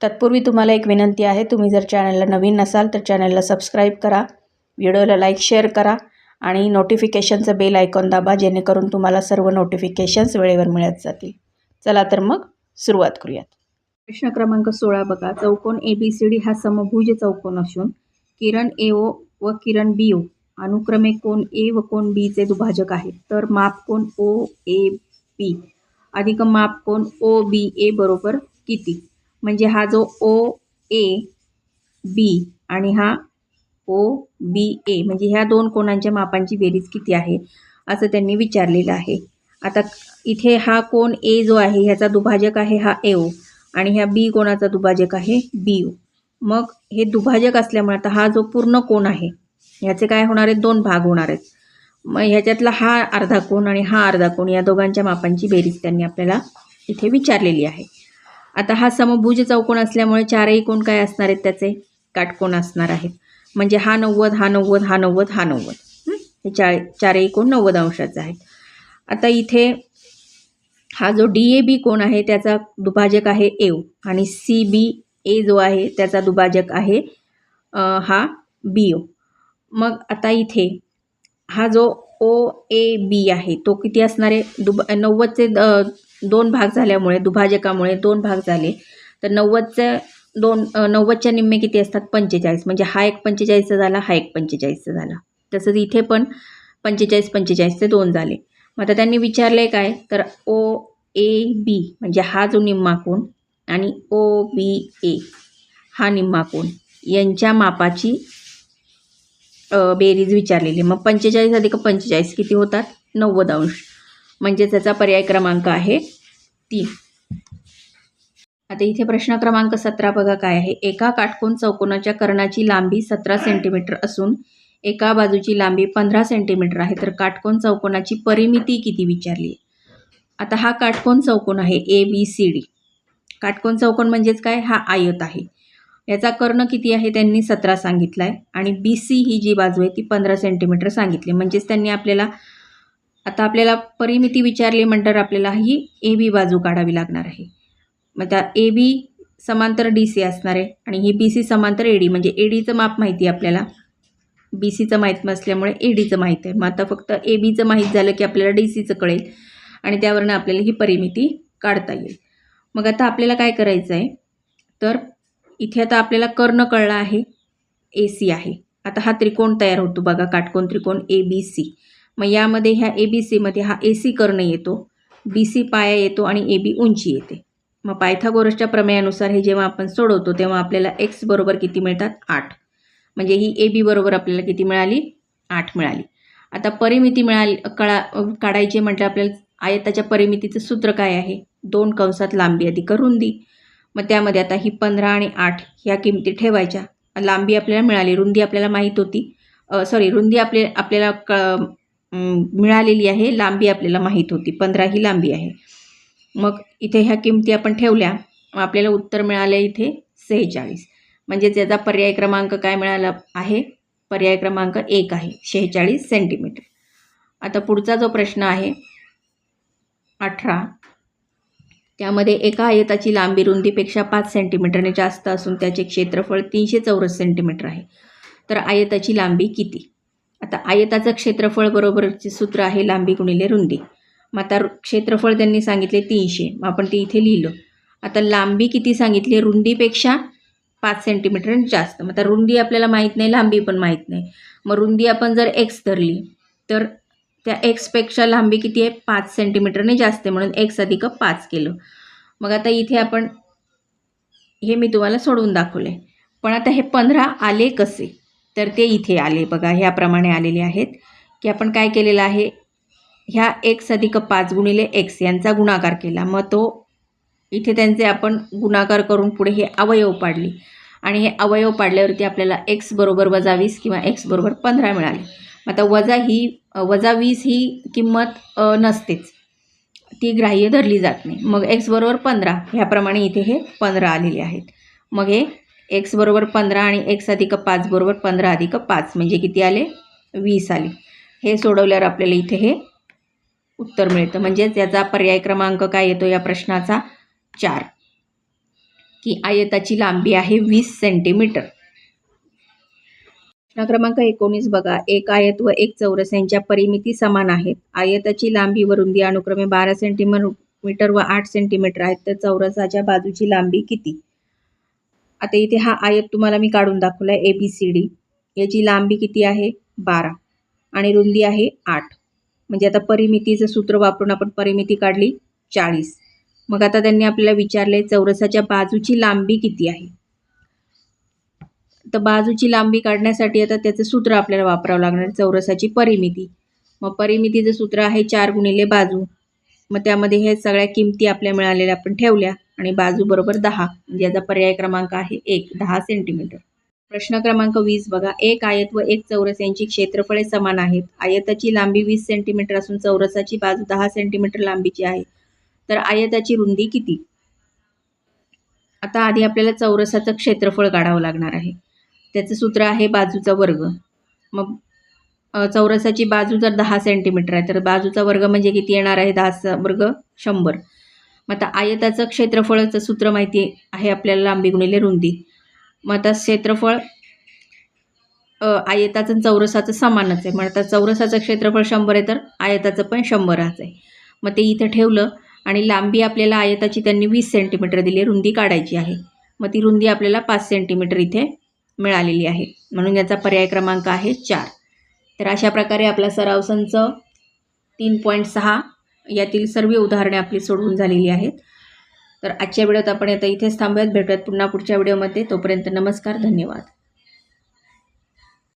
तत्पूर्वी तुम्हाला एक विनंती आहे तुम्ही जर चॅनलला नवीन नसाल तर चॅनलला सबस्क्राईब करा व्हिडिओला लाईक शेअर करा आणि नोटिफिकेशनचं बेल आयकॉन दाबा जेणेकरून तुम्हाला सर्व नोटिफिकेशन्स वेळेवर मिळत जातील. चला तर मग सुरुवात करूयात. प्रश्न क्रमांक सोळा बघा. चौकोन ए बी सी डी हा समभुज चौकोन असून किरण ए ओ व किरण बी ओ अनुक्रमे कोण ए व कोण बीचे दुभाजक आहेत. तर माप कोण ओ ए बी अधिक माप कोण ओ बी ए बरोबर किती? म्हणजे हा जो ओ ए बी आणि हा ओ बी ए म्हणजे ह्या दोन कोणांच्या मापांची बेरीज किती आहे? असं त्यांनी विचारलेलं आहे. आता इथे हा कोण ए जो आहे ह्याचा दुभाजक आहे हा ए ओ आणि ह्या बी कोणाचा दुभाजक आहे बी ओ मग हे दुभाजक असल्यामुळे आता हा जो पूर्ण कोण आहे ह्याचे काय होणार आहेत? दोन भाग होणार आहेत. मग ह्याच्यातला हा अर्धा कोण आणि हा अर्धा कोण या दोघांच्या मापांची बेरीज त्यांनी आपल्याला इथे विचारलेली आहे. आता हा समभुज चौकोन असल्यामुळे चारही कोण काय असणार आहेत त्याचे? काटकोन असणार आहेत. म्हणजे हा नव्वद हा नव्वद हा नव्वद हा नव्वद. हे? चार चारही कोण नव्वद अंशाचे आहेत. आता इथे हा जो डी ए बी कोण आहे त्याचा दुभाजक आहे एव आणि सी बी ए जो आहे त्याचा दुभाजक आहे हा बी ओ मग आता इथे हा जो ओ ए बी आहे तो किती असणार आहे? दुब नव्वदचे द दोन भाग झाल्यामुळे दुभाजकामुळे दोन भाग झाले. तर नव्वदचं दोन नव्वदच्या निम्मे किती असतात? पंचेचाळीस. म्हणजे हा एक पंचेचाळीसचा झाला हा एक पंचेचाळीसचा झाला. तसंच इथे पण पंचेचाळीस पंचेचाळीसचे दोन झाले. मग आता त्यांनी विचारले काय? तर ओ ए बी म्हणजे हा जो निम्मा कोण आणि ओ बी ए हा निम्मा कोण यांच्या मापाची बेरीज विचारलेली. मग पंचेचाळीस अधिक पंचेचाळीस किती होतात? नव्वद अंश. म्हणजे त्याचा पर्याय क्रमांक आहे तीन. आता इथे प्रश्न क्रमांक सतरा बघा काय आहे. एका काटकोन चौकोनाच्या कर्णाची लांबी सतरा सेंटीमीटर असून एका बाजूची लांबी पंधरा सेंटीमीटर आहे. तर काटकोन चौकोनाची परिमिती किती विचारली आहे? आता हा काटकोन चौकोन आहे ए बी सी डी काटकोन चौकोन म्हणजेच काय? हा आयत आहे. याचा कर्ण किती आहे? त्यांनी सतरा सांगितला आहे आणि बी सी ही जी बाजू आहे ती पंधरा सेंटीमीटर सांगितली म्हणजेच त्यांनी आपल्याला आता आपल्याला परिमिती विचारली म्हणतात आपल्याला ही ए बी बाजू काढावी लागणार आहे. मग त्या ए बी समांतर डी सी असणार आहे आणि ही बी सी समांतर ए डी म्हणजे ए डीचं माप माहिती आहे आपल्याला. बी सीचं माहीत नसल्यामुळे ए डीचं माहीत आहे. मग आता फक्त ए बीचं माहीत झालं की आपल्याला डी सीचं कळेल आणि त्यावरनं आपल्याला ही परिमिती काढता येईल. मग आता आपल्याला काय करायचं आहे? तर इथे आता आपल्याला कर्ण कळला आहे. ए सी आहे. आता हा त्रिकोण तयार होतो बघा. काटकोन त्रिकोण ए बी सी. मग यामध्ये ह्या ए बी सीमध्ये हा ए सी कर्ण येतो बी सी पाया येतो आणि ए बी उंची येते. मग पायथागोरसच्या प्रमेयानुसार हे जेव्हा आपण सोडवतो तेव्हा आपल्याला एक्स बरोबर किती मिळतात? आठ. म्हणजे ही ए बी बरोबर आपल्याला किती मिळाली? आठ मिळाली. आता परिमिती मिळाली कळा काढायची म्हटलं आपल्याला आयताच्या परिमितीचं सूत्र काय आहे? दोन कंसात लांबी अधिक रुंदी. मग त्यामध्ये आता ही पंधरा आणि आठ ह्या किमती ठेवायच्या. लांबी आपल्याला मिळाली रुंदी आपल्याला माहीत होती. सॉरी रुंदी आपले आपल्याला क मिळालेली आहे लांबी आपल्याला माहीत होती पंधरा ही लांबी आहे. मग इथे ह्या किमती आपण ठेवल्या मग आपल्याला उत्तर मिळालं इथे सेहेचाळीस. म्हणजेच याचा पर्याय क्रमांक काय मिळाला आहे? पर्याय क्रमांक एक आहे शेहेचाळीस सेंटीमीटर. आता पुढचा जो प्रश्न आहे अठरा. त्यामध्ये एका आयताची लांबी रुंदीपेक्षा पाच सेंटीमीटरने जास्त असून त्याचे क्षेत्रफळ तीनशे चौरस सेंटीमीटर आहे. तर आयताची लांबी किती? आता आयताचं क्षेत्रफळ बरोबरचे सूत्र आहे लांबी गुणिले रुंदी. मग आता रु- क्षेत्रफळ त्यांनी सांगितले तीनशे. मग आपण ते इथे लिहिलं. आता लांबी किती सांगितली? रुंदीपेक्षा पाच सेंटीमीटर जास्त. मग आता रुंदी आपल्याला माहीत नाही लांबी पण माहीत नाही. मग रुंदी आपण जर एक्स धरली तर त्या एक्सपेक्षा लांबी किती आहे? पाच सेंटीमीटरने जास्त आहे. म्हणून एक्स अधिक पाच केलं. मग आता इथे आपण हे मी तुम्हाला सोडवून दाखवले पण आता हे पंधरा आले कसे? तर ते इथे आले. बघा ह्याप्रमाणे आलेले आहेत. की आपण काय केलेलं आहे? ह्या एक्स अधिक पाच गुणिले एक्स यांचा गुणाकार केला. मग तो इथे त्यांचे आपण गुणाकार करून पुढे हे अवयव पाडले. आणि हे अवयव पाडल्यावरती आपल्याला एक्स बरोबर वजा वीस किंवा एक्स बरोबर पंधरा मिळाले. मग आता वजा ही वजा वीस ही किंमत नसतेच. ती ग्राह्य धरली जात नाही. मग एक्स बरोबर पंधरा ह्याप्रमाणे इथे हे पंधरा आलेले आहेत. मग हे एक्स बरोबर पंधरा आणि एक्स अधिक पाच बरोबर पंधरा अधिक पाच म्हणजे किती आले? वीस आले. हे सोडवल्यावर आपल्याला इथे हे उत्तर मिळतं. म्हणजेच याचा पर्याय क्रमांक काय येतो या प्रश्नाचा? चार. की आयताची लांबी आहे वीस सेंटीमीटर. प्रश्न क्रमांक एकोणीस बघा. एक आयत व एक चौरस यांच्या परिमिती समान आहेत. आयताची लांबी व रुंदी अनुक्रमे बारा सेंटीमीटर व आठ सेंटीमीटर आहेत. तर चौरसाच्या बाजूची लांबी किती? आता इथे हा आयत तुम्हाला मी काढून दाखवला आहे ए बी सी डी याची लांबी किती आहे? बारा. आणि रुंदी आहे आठ. म्हणजे आता परिमितीचं सूत्र वापरून आपण परिमिती काढली चाळीस. मग आता त्यांनी आपल्याला विचारले चौरसाच्या बाजूची लांबी किती आहे? तर बाजूची लांबी काढण्यासाठी आता त्याचं सूत्र आपल्याला वापरावं लागणार चौरसाची परिमिती. मग परिमितीचं सूत्र आहे चार गुणिले बाजू. मग त्यामध्ये हे सगळ्या किमती आपल्या मिळालेल्या आपण ठेवल्या. आणि बाजू बरोबर दहा म्हणजे याचा पर्याय क्रमांक आहे एक दहा सेंटीमीटर प्रश्न क्रमांक वीस बघा. एक आयत व एक चौरस यांची क्षेत्रफळे समान आहेत. आयताची लांबी वीस सेंटीमीटर असून चौरसाची बाजू दहा सेंटीमीटर लांबीची आहे. तर आयताची रुंदी किती? आता आधी आपल्याला चौरसाचं क्षेत्रफळ काढावं लागणार आहे. त्याचं सूत्र आहे बाजूचा वर्ग. मग चौरसाची बाजू जर दहा सेंटीमीटर आहे तर बाजूचा वर्ग म्हणजे किती येणार आहे? दहाचा वर्ग शंभर. मग आता आयताचं क्षेत्रफळाचं सूत्र माहिती आहे आपल्याला लांबी गुणिले रुंदी. मग आता क्षेत्रफळ आयताचं चौरसाचं समानच आहे. मग आता चौरसाचं क्षेत्रफळ शंभर आहे तर आयताचं पण शंभरच आहे. मग ते इथं ठेवलं आणि लांबी आपल्याला आयताची त्यांनी वीस सेंटीमीटर दिली रुंदी काढायची आहे. मग ती रुंदी आपल्याला पाच सेंटीमीटर इथे मिळालेली आहे. म्हणून याचा पर्याय क्रमांक आहे चार. तर अशा प्रकारे आपला सराव संच तीन पॉईंट सहा यातील सर्व उदाहरणे आपली सोडवून झालेली आहेत. तर आजच्या व्हिडिओत आपण आता इथेच थांबूयात. भेटूयात पुन्हा पुढच्या व्हिडिओमध्ये. तोपर्यंत नमस्कार धन्यवाद.